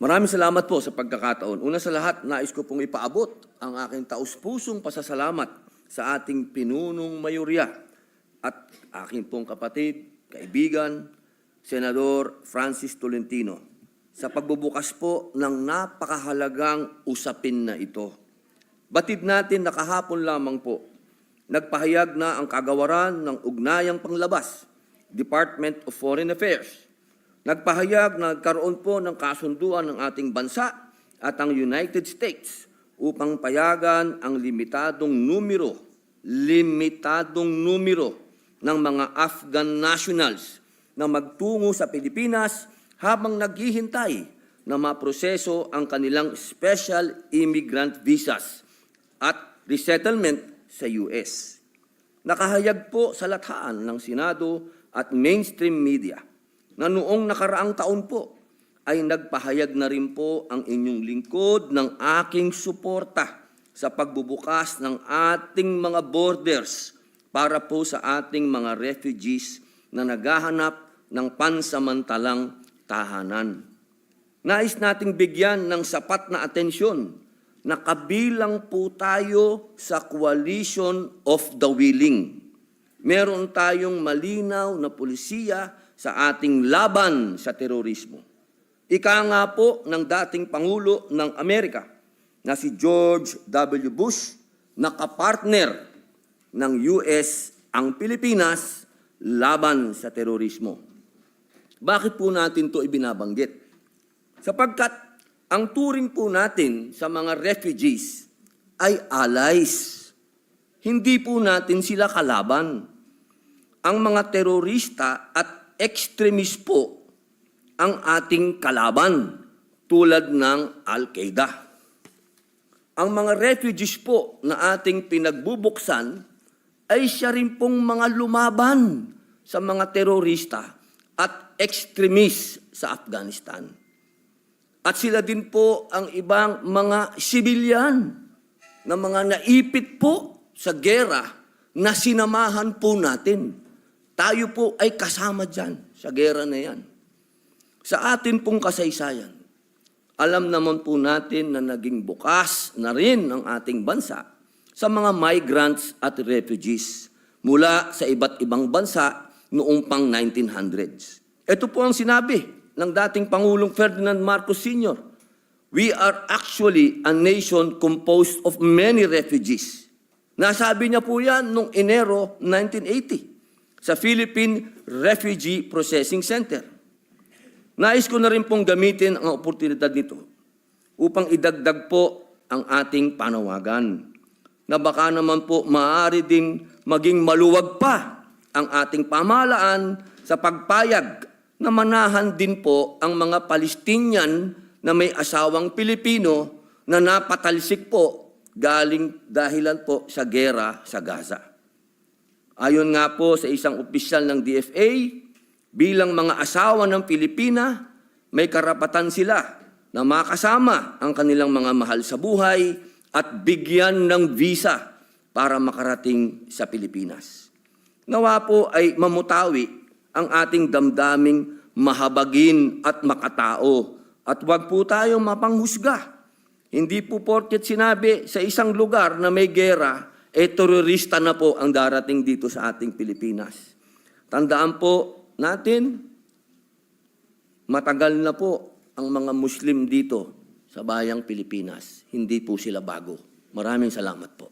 Maraming salamat po sa pagkakataon. Una sa lahat, nais ko pong ipaabot ang aking taus-pusong pasasalamat sa ating pinunong mayorya at aking pong kapatid, kaibigan, Senador Francis Tolentino sa pagbubukas po ng napakahalagang usapin na ito. Batid natin na kahapon lamang po, nagpahayag na ang kagawaran ng ugnayang panglabas, Department of Foreign Affairs, Nagpahayag na nagkaroon po ng kasunduan ng ating bansa at ang United States upang payagan ang limitadong numero, limitadong numero ng mga Afghan nationals na magtungo sa Pilipinas habang naghihintay na maproseso ang kanilang special immigrant visas at resettlement sa US. Nakahayag po sa lathaan ng Senado at mainstream media na noong nakaraang taon po ay nagpahayag na rin po ang inyong lingkod ng aking suporta sa pagbubukas ng ating mga borders para po sa ating mga refugees na naghahanap ng pansamantalang tahanan. Nais nating bigyan ng sapat na atensyon na kabilang po tayo sa coalition of the willing. Meron tayong malinaw na polisiya sa ating laban sa terorismo. Ika nga po ng dating Pangulo ng Amerika na si George W. Bush na kapartner ng US ang Pilipinas laban sa terorismo. Bakit po natin to ibinabanggit? Sapagkat ang turing po natin sa mga refugees ay allies. Hindi po natin sila kalaban. Ang mga terorista at extremist po ang ating kalaban tulad ng Al-Qaeda. Ang mga refugees po na ating pinagbubuksan ay siya rin pong mga lumaban sa mga terorista at extremist sa Afghanistan. At sila din po ang ibang mga sibilyan na mga naipit po sa gera na sinamahan po natin. Tayo po ay kasama dyan sa gera na yan. Sa atin pong kasaysayan, alam naman po natin na naging bukas na rin ang ating bansa sa mga migrants at refugees mula sa iba't ibang bansa noong pang 1900s. Ito po ang sinabi ng dating Pangulong Ferdinand Marcos Sr. We are actually a nation composed of many refugees. Nasabi niya po yan noong Enero 1980 sa Philippine Refugee Processing Center. Nais ko na rin pong gamitin ang oportunidad nito upang idagdag po ang ating panawagan na baka naman po maaari din maging maluwag pa ang ating pamahalaan sa pagpayag na manahan din po ang mga Palestinian na may asawang Pilipino na napatalsik po galing dahilan po sa gera sa Gaza. Ayon nga po sa isang opisyal ng DFA, bilang mga asawa ng Pilipina, may karapatan sila na makasama ang kanilang mga mahal sa buhay at bigyan ng visa para makarating sa Pilipinas. Nawa po ay mamutawi ang ating damdaming mahabagin at makatao at huwag po tayong mapanghusga. Hindi po porket sinabi sa isang lugar na may gera, eh terorista na po ang darating dito sa ating Pilipinas. Tandaan po natin, matagal na po ang mga Muslim dito sa bayang Pilipinas. Hindi po sila bago. Maraming salamat po.